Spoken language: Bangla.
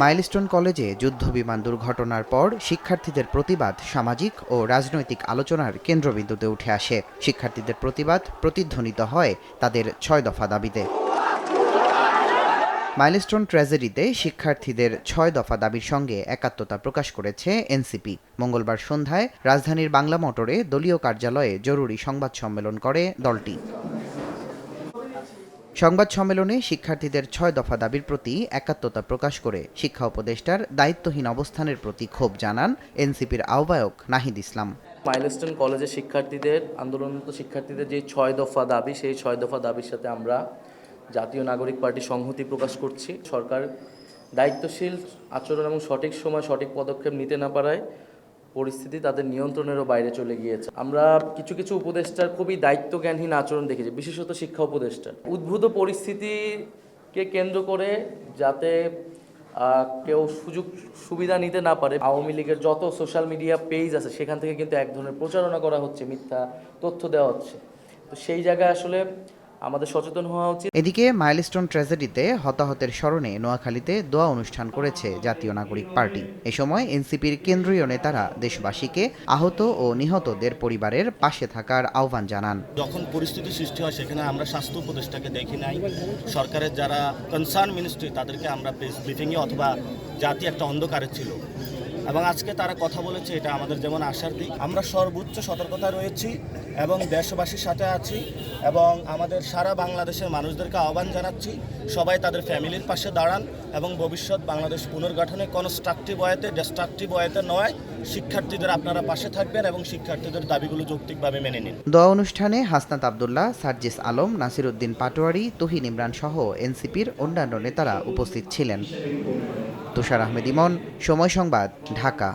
মাইলস্টোন কলেজে যুদ্ধ বিমান দুর্ঘটনার পর শিক্ষার্থীদের প্রতিবাদ সামাজিক ও রাজনৈতিক আলোচনার কেন্দ্রবিন্দুতে উঠে আসে। শিক্ষার্থীদের প্রতিবাদ প্রতিধ্বনিত হয় তাদের ছয় দফা দাবিতে। মাইলস্টোন ট্র্যাজেডিতে শিক্ষার্থীদের ছয় দফা দাবির সঙ্গে একাত্মতা প্রকাশ করেছে এনসিপি। মঙ্গলবার সন্ধ্যায় রাজধানীর বাংলা মোটরে দলীয় কার্যালয়ে জরুরি সংবাদ সম্মেলন করে দলটি। সংবাদ সম্মেলনে শিক্ষার্থীদের ছয় দফা দাবির প্রতি একাত্মতা প্রকাশ করে শিক্ষা উপদেষ্টার দায়িত্বহীন অবস্থানের প্রতি ক্ষোভ জানান এনসিপির আহ্বায়ক নাহিদ ইসলাম। মাইলস্টোন কলেজের শিক্ষার্থীদের, আন্দোলনরত শিক্ষার্থীদের যে ছয় দফা দাবি, সেই ছয় দফা দাবির সাথে আমরা জাতীয় নাগরিক পার্টি সংহতি প্রকাশ করছি। সরকার দায়িত্বশীল আচরণ এবং সঠিক সময় সঠিক পদক্ষেপ নিতে না পারায় পরিস্থিতি তাদের নিয়ন্ত্রণেরও বাইরে চলে গিয়েছে। আমরা কিছু কিছু উপদেষ্টার খুবই দায়িত্বজ্ঞানহীন আচরণ দেখেছি, বিশেষত শিক্ষা উপদেষ্টা উদ্ভূত পরিস্থিতিকে কেন্দ্র করে যাতে কেউ সুযোগ, সুবিধা নিতে না পারে, আওয়ামী লীগের যত সোশ্যাল মিডিয়া পেজ আছে, সেখান থেকে কিন্তু এক ধরনের প্রচারণা করা হচ্ছে, মিথ্যা তথ্য দেওয়া হচ্ছে। তো সেই জায়গায় আসলে আমাদের সচেতন হওয়া উচিত। এদিকে মাইলস্টোন ট্র্যাজেডিতে হতাহতের স্মরণে নোয়াখালীতে দোয়া অনুষ্ঠান করেছে জাতীয় নাগরিক পার্টি। এ সময় এনসিপির কেন্দ্রীয় নেতারা দেশবাসীকে আহত ও নিহতদের পরিবারের পাশে থাকার আহ্বান জানান। যখন পরিস্থিতি সৃষ্টি হয় সেখানে আমরা স্বাস্থ্য উপদেষ্টাকে দেখি নাই। সরকারের যারা কনসার্ন মিনিস্ট্রি তাদেরকে আমরা প্রেস ব্রিফিংয়ে অথবা জাতি একটা অন্ধকারে ছিল। এবং আজকে তারা কথা বলেছে, এটা আমাদের যেমন আশার দিক। আমরা সর্বোচ্চ সতর্কতা রয়েছি এবং দেশবাসীর সাথে আছি এবং আমাদের সারা বাংলাদেশের মানুষদেরকে আহ্বান জানাচ্ছি, সবাই তাদের ফ্যামিলির পাশে দাঁড়ান এবং ভবিষ্যৎ বাংলাদেশ পুনর্গঠনে কনস্ট্রাকটিভ ওয়েতে ডিস্ট্রাকটিভ ওয়েতে নয়, শিক্ষার্থীদের আপনারা পাশে থাকবেন এবং শিক্ষার্থীদের দাবিগুলো যৌক্তিকভাবে মেনে নিন। দোয়া অনুষ্ঠানে হাসনাত আবদুল্লাহ, সার্জিস আলম নাসিরুদ্দিন পাটোয়ারি, তহিন ইমরান সহ এনসিপির অন্যান্য নেতারা উপস্থিত ছিলেন। তুষার আহমেদ ইমন সময় সংবাদ ঢাকা।